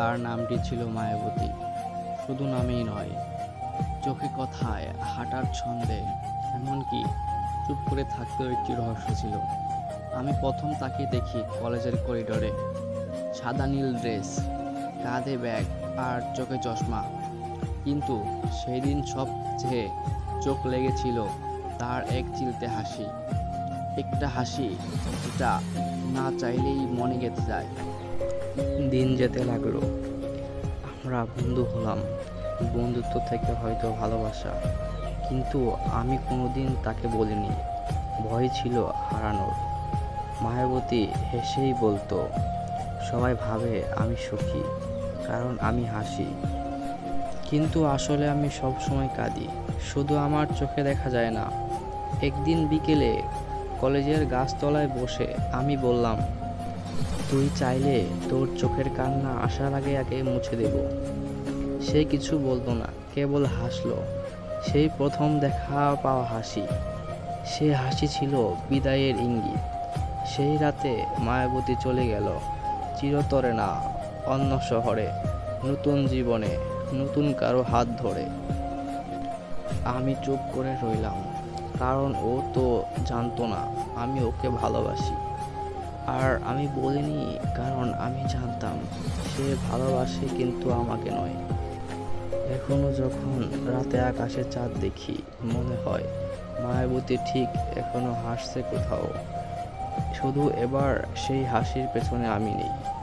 তার নামটি ছিল মায়াবতী। শুধু নামেই নয়, চোখে কথায়, হাঁটার ছন্দে, এমনকি চুপ করে থাকতেও একটি রহস্য ছিল। আমি প্রথম তাকে দেখি কলেজের করিডোরে সাদা নীল ড্রেস, কাঁধে ব্যাগ আর চোখে চশমা। কিন্তু সেই দিন সবচেয়ে চোখ লেগেছিল তার এক চিলতে হাসি। একটা হাসি যেটা না চাইলেই মনে গেঁথে যায়। দিন যেতে লাগল। আমরা বন্ধু হলাম। বন্ধুত্ব থেকে হয়তো ভালোবাসা। কিন্তু আমি কোনোদিন তাকে বলিনি। ভয় ছিল হারানোর। মায়াবতী হেসেই বলতো, সবাই ভাবে আমি সুখী, কারণ আমি হাসি। কিন্তু আসলে আমি সব সময় কাঁদি। শুধু আমার চোখে দেখা যায় না। একদিন বিকেলে কলেজের গাছতলায় বসে আমি বললাম তুই চাইলে তোর চোখের কান্না আসার আগে আগে মুছে দেব। সে কিছু বলতো না, কেবল হাসলো। সেই প্রথম দেখা পাওয়া হাসি। সে হাসি ছিল বিদায়ের ইঙ্গিত। সেই রাতে মায়াবতী চলে গেল চিরতরে না, অন্য শহরে, নতুন জীবনে, নতুন কারও হাত ধরে। আমি চুপ করে রইলাম, কারণ ও তো জানতো না আমি ওকে ভালোবাসি। আর আমি বলিনি, কারণ আমি জানতাম সে ভালোবাসে কিন্তু আমাকে নয়। এখনও যখন রাতে আকাশে চাঁদ দেখি, মনে হয় মায়াবতী ঠিক এখনও হাসছে কোথাও। শুধু এবার সেই হাসির পেছনে আমি নেই।